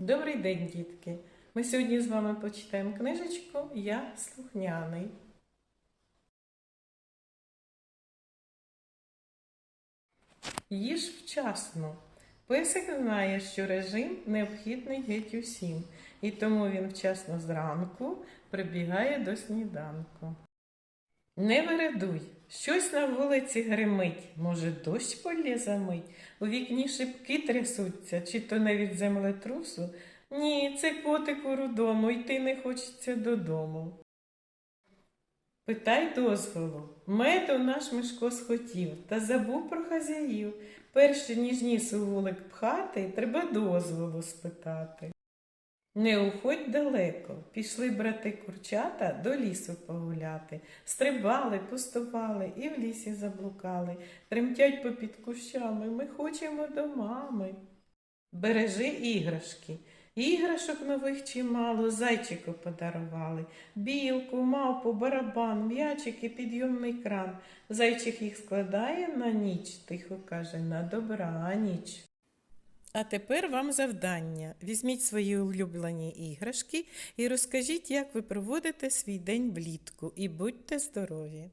Добрий день, дітки! Ми сьогодні з вами почитаємо книжечку Я слухняний. Їж вчасно. Песик знає, що режим необхідний геть усім, і тому він вчасно зранку прибігає до сніданку. Не вередуй, щось на вулиці гримить, може, дощ полє замить, у вікні шибки трясуться, чи то не від землетрусу. Ні, це котик у рудому, йти не хочеться додому. Питай дозволу. Меду наш Мишко схотів та забув про хазяїв. Перше, ніж ніс у вулик пхати, треба дозволу спитати. Не уходь далеко, пішли брати курчата до лісу погуляти. Стрибали, пустували і в лісі заблукали. Тремтять попід кущами, ми хочемо до мами. Бережи іграшки. Іграшок нових чимало, зайчику подарували. Білку, мавпу, барабан, м'ячики, підйомний кран. Зайчик їх складає на ніч, тихо каже, на добраніч. А тепер вам завдання. Візьміть свої улюблені іграшки і розкажіть, як ви проводите свій день влітку, і будьте здорові.